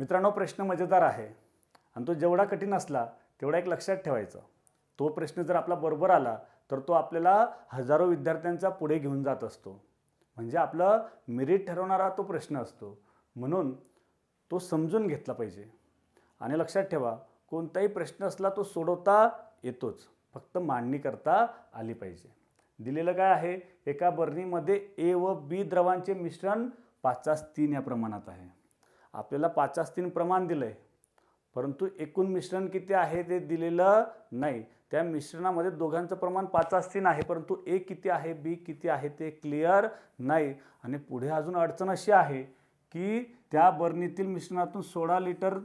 मित्रांनो प्रश्न मजेदार आहे. आणि तो जेवढा कठीण असला तेवढा एक लक्षात ठेवायचा. तो प्रश्न जर आपला बरोबर आला तर तो आपल्याला हजारो विद्यार्थ्यांचा पुढे घेऊन जात असतो. म्हणजे आपलं मेरिट ठरवणारा तो प्रश्न असतो. म्हणून तो समजून घेतला पाहिजे. आणि लक्षात ठेवा कोणताही प्रश्न असला तो सोडवता येतोच. फक्त मांडणी करता आली पाहिजे. दिलेलं काय आहे? एका बर्नीमध्ये ए व बी द्रवांचे मिश्रण पाचास तीन या प्रमाणात आहे. आपल्याला पाचास तीन प्रमाण दिलं आहे परंतु एकूण मिश्रण किती आहे ते दिलेलं नाही. त्या मिश्रणामध्ये दोघांचं प्रमाण पाचास तीन आहे परंतु ए किती आहे बी किती आहे ते क्लिअर नाही. आणि पुढे अजून अडचण अशी आहे की त्या बरणीतील मिश्रणातून सोळा लिटर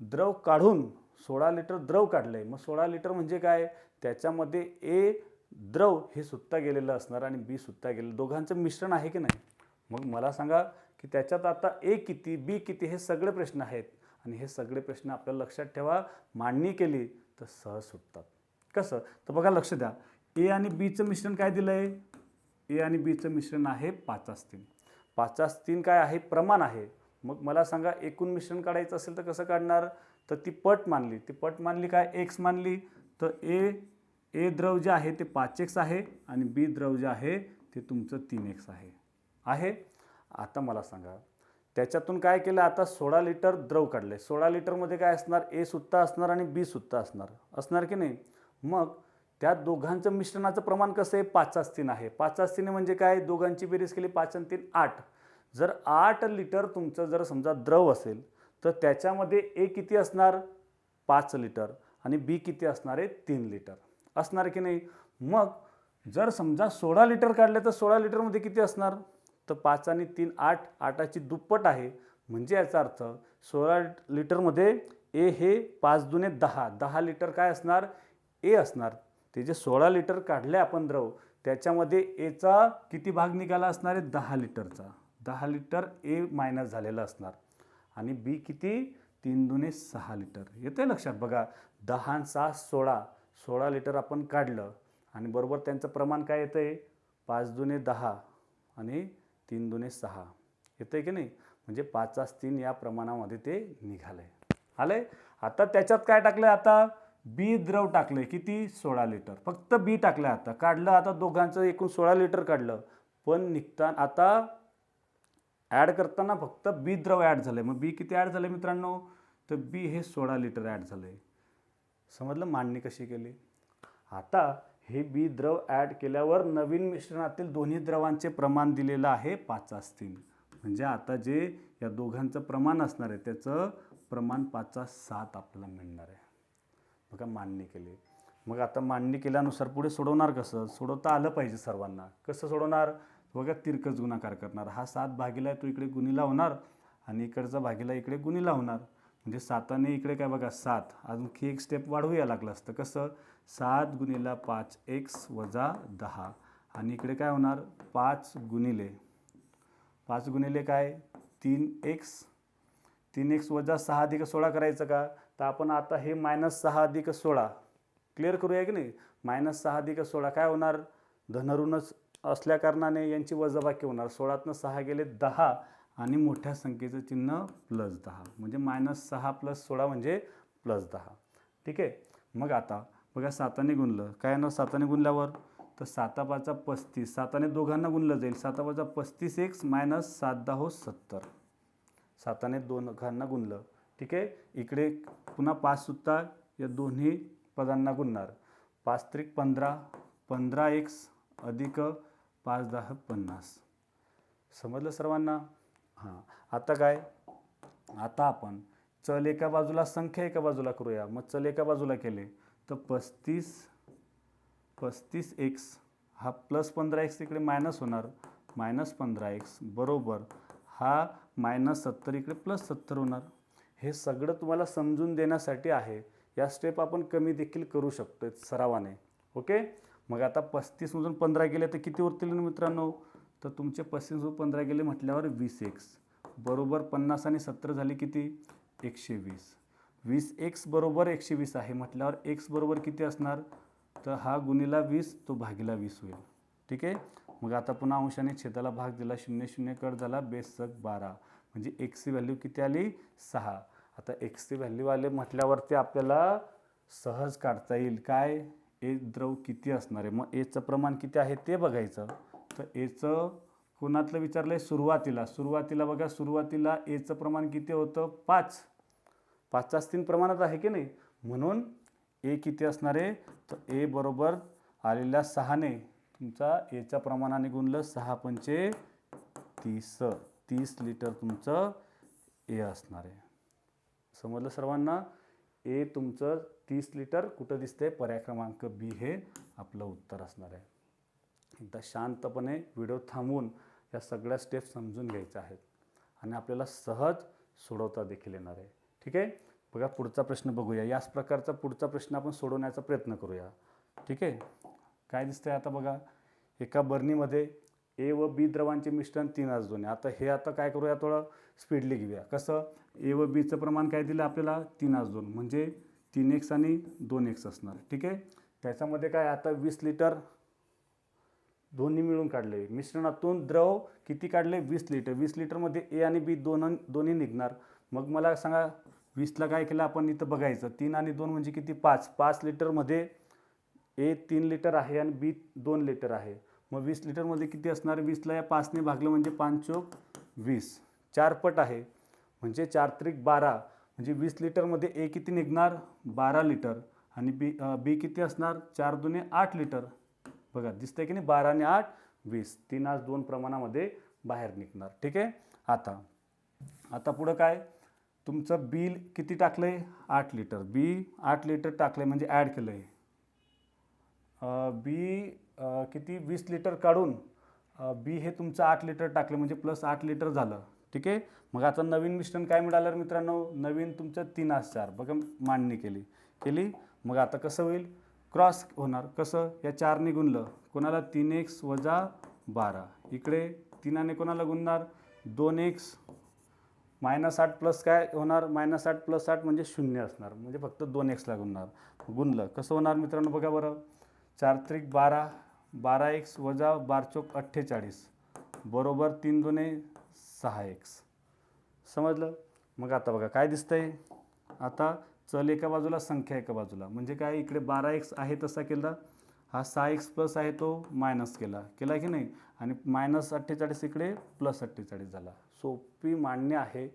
द्रव काढून सोळा लिटर द्रव काढलं आहे मग सोळा लिटर म्हणजे काय? त्याच्यामध्ये ए द्रव हे सुत्ता गेलेलं असणार आणि बी सुत्ता गेलेलं. दोघांचं मिश्रण आहे की नाही? मग मला सांगा की त्याच्यात आता ए किती बी किती हे सगळे प्रश्न आहेत. आणि हे सगळे प्रश्न आपल्याला लक्षात ठेवा मांडणी केली तर सहज सुटतात. कसं? तर बघा लक्ष द्या. ए आणि बीचं मिश्रण काय दिलं आहे ए आणि बीचं मिश्रण आहे पाचास तीन. पाचास तीन काय आहे? प्रमाण आहे. मग मला सांगा एकूण मिश्रण काढायचं असेल तर कसं काढणार? तर ती पट मानली. ती पट मानली काय? एक्स मानली. तर ए ए द्रव जे आहे ते पाच एक्स आहे आणि बी द्रव जे आहे ते तुमचं तीन एक्स आहे. आहे. आता मला सांगा त्याच्यातून काय केलं? आता सोळा लिटर द्रव काढले. सोळा लिटरमध्ये काय असणार? ए सुत्ता असणार आणि बी सुत्ता असणार. असणार की नाही? मग त्या दोघांचं मिश्रणाचं प्रमाण कसं आहे? पाचास तीन आहे. पाचास तीन म्हणजे काय? दोघांची बेरीज केली पाच आणि तीन आठ. जर आठ लिटर तुमचं जर समजा द्रव असेल तर त्याच्यामध्ये ए किती असणार? पाच लिटर. आणि बी किती असणार आहे? तीन लिटर. असणार की नाही? मग जर समजा सोळा लिटर काढले तर सोळा लिटरमध्ये किती असणार? तर पाच आणि तीन आठ आठाची दुप्पट आहे. म्हणजे याचा अर्थ सोळा लिटरमध्ये ए हे पाच दुने दहा. दहा लिटर काय असणार? ए असणार. ते जे सोळा लिटर काढले आपण द्रव त्याच्यामध्ये एचा किती भाग निघाला असणार आहे? दहा लिटरचा. दहा लिटर ए मायनस झालेला असणार. आणि बी किती? तीन दुने सहा लिटर. येते लक्षात बघा. दहा आणि सहा सोळा. सोळा लिटर आपण काढलं. आणि बरोबर त्यांचं प्रमाण काय येतं आहे पाच दुने दहा. आणि तीन दुने सहा. येतं आहे की नाही? म्हणजे पाचास तीन या प्रमाणामध्ये ते निघालं आहे आलं आहे आता त्याच्यात काय टाकलं आहे आता? बी द्रव टाकलं आहे किती? सोळा लिटर. फक्त बी टाकलं आता. काढलं आता दोघांचं एकूण सोळा लिटर काढलं. पण निघता आता ॲड करताना फक्त बी द्रव ॲड झालं आहे मग बी किती ॲड झालं आहे मित्रांनो? तर बी हे सोळा लिटर ॲड झालं आहे समजलं? मांडणी कशी केली? आता हे बी द्रव ॲड केल्यावर नवीन मिश्रणातील दोन्ही द्रवांचे प्रमाण दिलेलं आहे पाचास तीन म्हणजे आता जे या दोघांचं प्रमाण असणार आहे त्याचं प्रमाण पाचास सात आपल्याला मिळणार आहे. बघा मांडणी केली. मग आता मांडणी केल्यानुसार पुढे सोडवणार कसं? सोडवता आलं पाहिजे सर्वांना. कसं सोडवणार? बघा तिरकस गुणाकार करणार. हा सात भागीला आहे तो इकडे गुणीला होणार आणि इकडचा भागीला इकडे गुणीला होणार म्हणजे साताने इकडे काय बघा सात. आणखी एक स्टेप वाढवूया लागलं असतं. कसं? सात गुणीला पाच एक्स वजा दहा. आणि इकडे काय होणार? पाच गुणिले. पाच गुणिले काय? तीन एक्स. तीन एक्स वजा सहा अधिक सोळा करायचं का? तर आपण आता हे मायनस सहा अधिक सोळा. क्लिअर करूया की नाही? मायनस सहा अधिक सोळा काय होणार? धनऋणच असल्याकारणाने यांची वजाबाकी होणार. सोळातनं सहा गेले दहा. आणि मोठ्या संख्येचं चिन्ह प्लस दहा. म्हणजे मायनस सहा प्लस सोळा म्हणजे प्लस दहा. ठीक आहे? मग आता बघा साताने गुणलं. काय ना साताने गुणल्यावर? तर साता पाचा पस्तीस. साताने दोघांना गुणलं जाईल. साता पाचा पस्तीस एक्स मायनस सात दहा हो सत्तर. साताने दोघांना गुणलं. ठीक आहे? इकडे पुन्हा पाचसुद्धा या दोन्ही पदांना गुणणार. पाच त्रिक पंधरा. पंधरा एक्स अधिक पाच दहा पन्नास. समजलं सर्वांना? हां. आता काय? आता आपण चल एका बाजूला संख्या एका बाजूला करूया. मग चल एका बाजूला केले तर पस्तीस पस्तीस एक्स हा प्लस पंधरा एक्स इकडे मायनस होणार. मायनस पंधरा एक्स बरोबर हा मायनस सत्तर इकडे प्लस सत्तर होणार. हे सगळं तुम्हाला समजून देण्यासाठी आहे. या स्टेप आपण कमी देखील करू शकतो सरावाने. ओके मग आता पस्तीसमधून पंधरा गेले तर किती उरतील मित्रांनो? तर तुमचे पस्तीसमधून पंधरा गेले म्हटल्यावर वीस एक्स बरोबर पन्नास आणि सत्तर झाले किती? एकशे वीस. वीस एक्स बरोबर एकशे वीस आहे म्हटल्यावर एक्स बरोबर किती असणार? तर हा गुणीला वीस तो भागीला वीस होईल. ठीक आहे? मग आता पुन्हा अंशाने छेदाला भाग दिला शून्य शून्य कट झाला बेसक बारा. म्हणजे एक्सची व्हॅल्यू किती आली? सहा. आता एक्सची व्हॅल्यू आले म्हटल्यावरती आपल्याला सहज काढता येईल. काय? ए द्रव किती असणार आहे? मग एचं प्रमाण किती आहे ते बघायचं. तर एचं कोणातलं विचारलं आहे सुरुवातीला. सुरुवातीला बघा सुरुवातीला एचं प्रमाण किती होतं? पाच. पाचचाच तीन प्रमाणात आहे की नाही? म्हणून ए किती असणार आहे? तर ए बरोबर आलेल्या सहाने तुमचा एच्या प्रमाणाने गुणलं सहा पंचे तीस. तीस लिटर तुमचं ए असणार आहे. समजलं सर्वांना? ए तुमचं तीस लिटर कुठं दिसतंय? पर्याय क्रमांक बी हे आपलं उत्तर असणार आहे. एकदा शांतपणे व्हिडिओ थांबवून या सगळ्या स्टेप समजून घ्यायच्या आहेत. आणि आपल्याला सहज सोडवता देखील येणार आहे. ठीक आहे? बघा पुढचा प्रश्न बघूया. याच प्रकारचा पुढचा प्रश्न आपण सोडवण्याचा प्रयत्न करूया. ठीक आहे? काय दिसतंय आता बघा? एका बर्नीमध्ये ए व बी द्रवांचे मिश्रण तीन आज दोन आहे. आता हे आता काय करूया? थोडं स्पीडली घेऊया. कसं? ए व बीचं प्रमाण काय दिलं आपल्याला? तीन आज दोन. म्हणजे तीन एक्स आणि दोन एक्स असणार. ठीक आहे? त्याच्यामध्ये काय? आता वीस लिटर दोन्ही मिळून काढले. मिश्रणातून द्रव किती काढले? वीस लिटर. वीस लिटरमध्ये ए आणि बी दोन दोन्ही निघणार. मग मला सांगा वीसला काय केलं? आपण इथं बघायचं. तीन आणि दोन म्हणजे किती? पाच. पाच लिटरमध्ये ए तीन लिटर आहे आणि बी दोन लिटर आहे. मग वीस लिटरमध्ये किती असणार? वीसला या पाचने भागलं म्हणजे पाच चोक वीस. चारपट आहे. म्हणजे चार त्रिक बारा. म्हणजे वीस लिटरमध्ये ए किती निघणार? बारा लिटर. आणि बी बी किती असणार? चार दुने आठ लिटर. बघा दिसतंय की नाही? बारा आणि आठ वीस. तीन आज दोन प्रमाणामध्ये बाहेर निघणार. ठीक आहे? आता आता पुढं काय? तुमचं बिल किती टाकलं आहे आठ लिटर. बी आठ लिटर टाकलं आहे म्हणजे ॲड केलं आहे बी किती? वीस लिटर काढून बी हे तुमचं आठ लिटर टाकलं म्हणजे प्लस आठ लिटर झालं. ठीक आहे? मग आता नवीन मिश्रण काय मिळालं मित्रांनो? नवीन तुमचं तीन आज चार. बघा मांडणी केली. केली? मग आता कसं होईल? क्रॉस होणार. कसं? या चारने गुणलं. कोणाला तीन एक्स वजा बारा? इकडे तीनाने कोणाला गुणणार? दोन एक्स मायनस आठ प्लस काय होणार? मायनस आठ प्लस आठ म्हणजे शून्य असणार. म्हणजे फक्त दोन एक्सला गुणणार. गुणलं. कसं होणार मित्रांनो? बघा बरं. चार त्रिक बारा. बारा एक्स वजा बार चौक अठ्ठेचाळीस. बरोबर तीन दोने सहा एक्स. समजलं? मग आता बघा. काय दिसतंय? आता चल एका बाजूला संख्या एका बाजूला. म्हणजे काय इकडे बारा एक्स आहे तसा केला हा सहा एक्स प्लस आहे तो मायनस केला. केला की नाही? आणि मायनस अठ्ठेचाळीस इकडे प्लस अठ्ठेचाळीस झाला. सोपी मान्य आहे.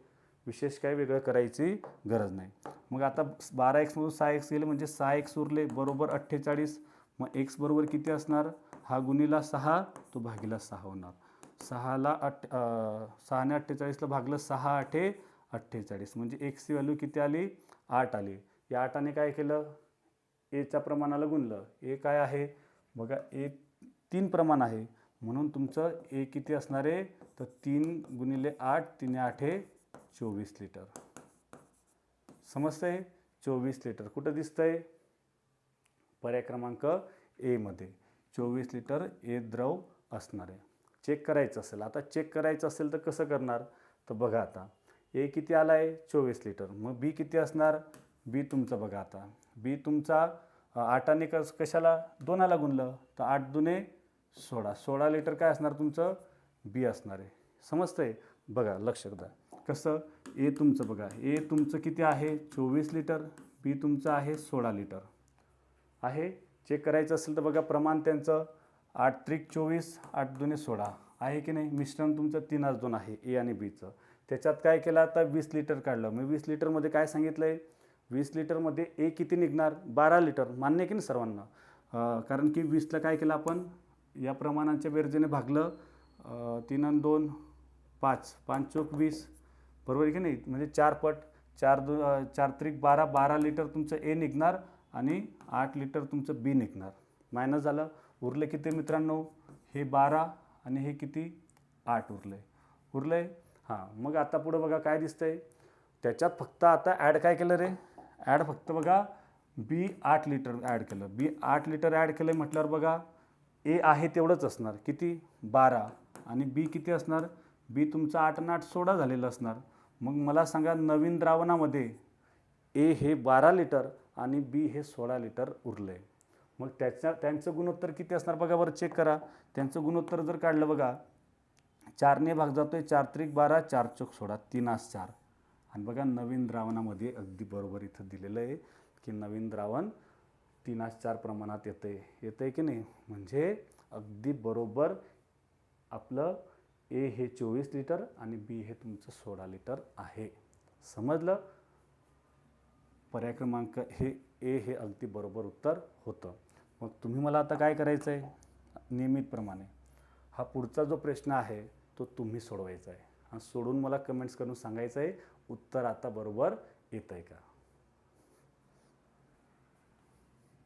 विशेष काही वेगळं करायची गरज नाही. मग आता बारा एक्समधून सहा एक्स गेले म्हणजे सहा एक्स उरले बरोबर अठ्ठेचाळीस. मग एक्स बरोबर किती असणार? हा गुणीला सहा तो भागीला सहा होणार. सहाला अठ सहाने अठ्ठेचाळीसला भागलं सहा आठे अठ्ठेचाळीस. म्हणजे एक्सची व्हॅल्यू किती आली? आठ आली. या आठाने काय केलं? एच्या प्रमाणाला गुणलं. ए काय आहे? बघा ए तीन प्रमाण आहे. म्हणून तुमचं ए किती असणार आहे? तर तीन गुणिले आठ तीन आठ हे चोवीस लिटर. समजतं आहे चोवीस लिटर. कुठं दिसतं आहे पर्याय क्रमांक एमध्ये चोवीस लिटर ए द्रव असणार आहे. चेक करायचं असेल. आता चेक करायचं असेल तर कसं करणार? तर बघा आता. ए किती आला आहे चोवीस लिटर. मग बी किती असणार? बी तुमचं बघा आता. बी तुमचा आठाने कस कशाला? दोनाला गुणलं. तर आठ दुने सोळा. सोळा लिटर काय असणार तुमचं? बी असणार आहे. समजतं आहे बघा लक्ष द्या. कसं? ए तुमचं बघा. ए तुमचं किती आहे? चोवीस लिटर. बी तुमचं आहे सोळा लिटर. आहे? चेक करायचं असेल तर बघा प्रमाण त्यांचं. आठ त्रिक चोवीस आठ दुने सोळा. आहे की नाही? मिश्रण तुमचं तीन आज दोन आहे. ए आणि बीचं. त्याच्यात काय केलं आता वीस लिटर काढलं. मी वीस लिटरमध्ये काय सांगितलं आहे वीस लिटरमध्ये ए किती निघणार? बारा लिटर. मान्य आहे की नाही सर्वांना? कारण की वीसला काय केलं आपण? या प्रमाणाच्या बेरजेने भागलं. तीन आणि दोन पाच. पाच चौक वीस. बरोबर आहे की नाही? म्हणजे चार पट चार दो चार त्रिक बारा. बारा लिटर तुमचं ए निघणार आणि आठ लिटर तुमचं बी निघणार. मायनस झालं. उरले किती मित्रांनो? हे बारा आणि हे किती? आठ उरलं. आहे उरलं आहे हां मग आता पुढं बघा काय दिसतंय. त्याच्यात फक्त आता ॲड काय केलं रे? ॲड फक्त बघा बी आठ लिटर ॲड केलं. बी आठ लिटर ॲड केलं म्हटल्यावर बघा ए आहे तेवढंच असणार. किती? बारा. आणि बी किती असणार? बी तुमचं आठ आणि आठ सोळा झालेलं असणार. मग मला सांगा नवीन द्रावणामध्ये ए हे बारा लिटर आणि बी हे सोळा लिटर उरलं आहे मग त्याच्या त्यांचं गुणोत्तर किती असणार बघा बरं चेक करा. त्यांचं गुणोत्तर जर काढलं बघा चारने भाग जातो आहे चार त्रिक बारा चार चौक सोळा तीन आस चार. आणि बघा नवीन द्रावणामध्ये अगदी बरोबर इथं दिलेलं आहे की नवीन द्रावण तीन आस चार प्रमाणात येतं आहे येतं आहे की नाही? म्हणजे अगदी बरोबर आपलं ए हे चोवीस लिटर आणि बी हे तुमचं सोळा लिटर आहे. समजलं? पर्याय क्रमांक हे ए हे अगदी बरोबर उत्तर होतं. मग तुम्ही मला आता काय करायचं आहे नियमितप्रमाणे. हा पुढचा जो प्रश्न आहे तो तुम्ही सोडवायचा आहे. आणि सोडून मला कमेंट्स करून सांगायचं आहे उत्तर आता बरोबर येतं आहे का?